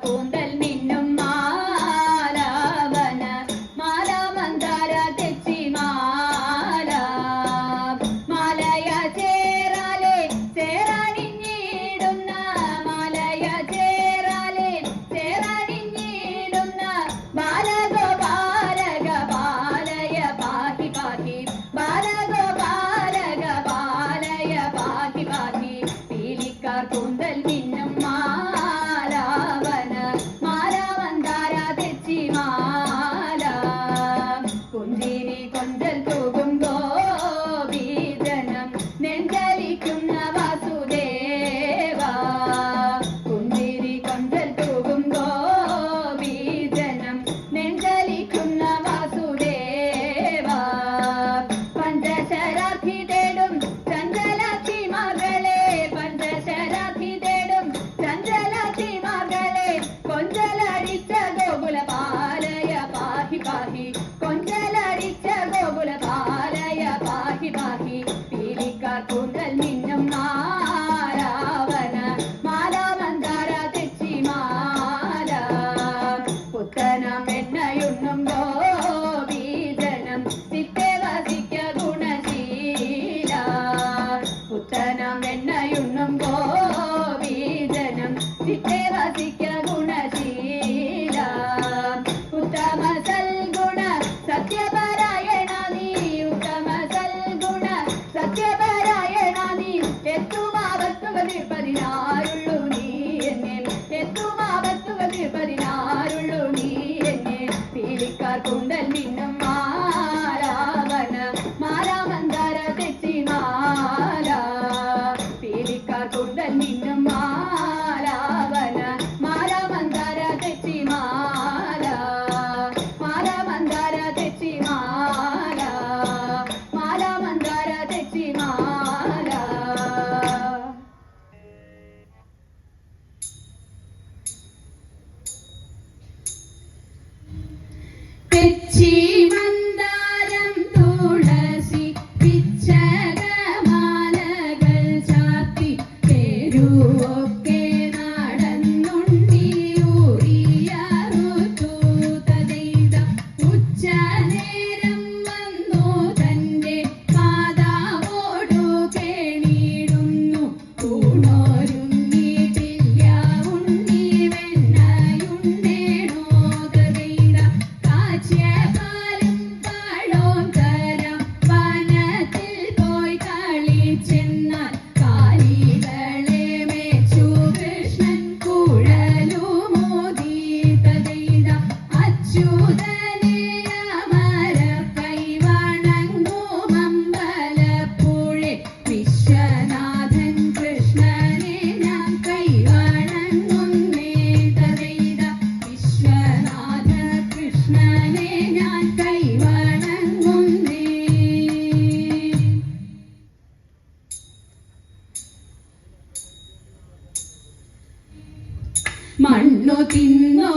con మారా పిలిక గుండ నిన్ను మారావన మార మందార తెచ్చి మారా మార మందార తెచ్చి మారా మార మందార తెచ్చి మారా తెచ్చి മണ്ണു തിന്നോ